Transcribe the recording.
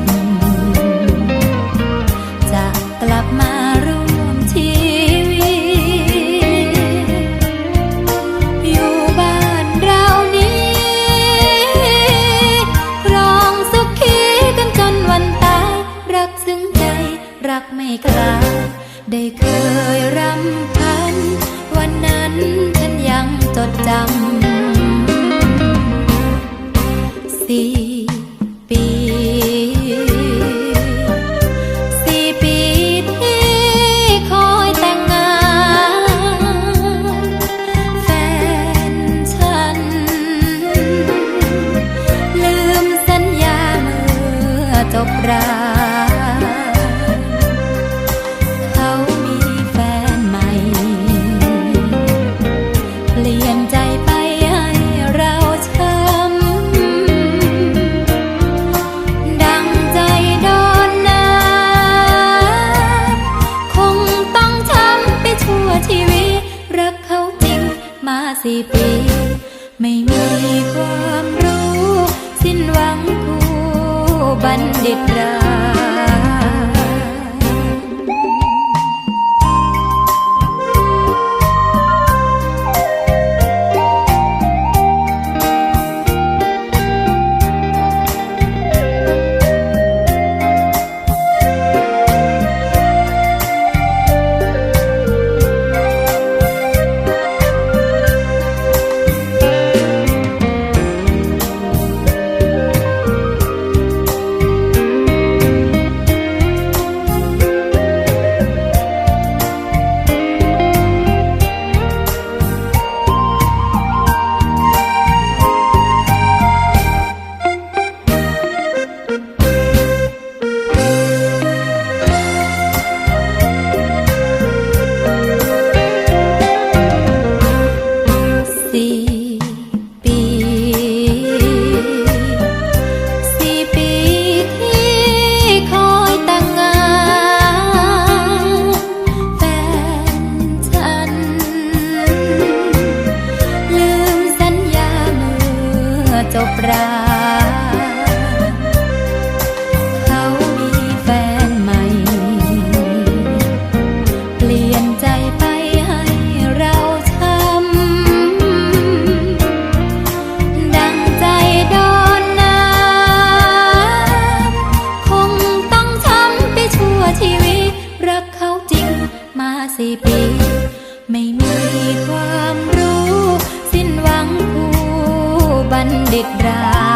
บ จะกลับมาร่วมชีวิต อยู่บ้านเรานี้ครองสุขีกันจนวันตาย รักซึ้งใจ รักไม่คลาได้เคยรำพัน วันนั้นฉันยังจดจำ จบราเขามีแฟนใหม่ เปลี่ยนใจไปให้เราช้ำดังใจโดนน้ำคงต้องช้ำไปชั่วชีวิต รักเขาจริงมาสี่ปี ไม่มีความรู้ สิ้นหวังคู่ บัณฑิตรา บราเขามีแฟนใหม่ เปลี่ยนใจไปให้เราช้ำดังใจโดนน้ำคงต้องช้ำไปชั่วชีวิต รักเขาจริงมาสี่ปี ไม่มีความ ดิตรา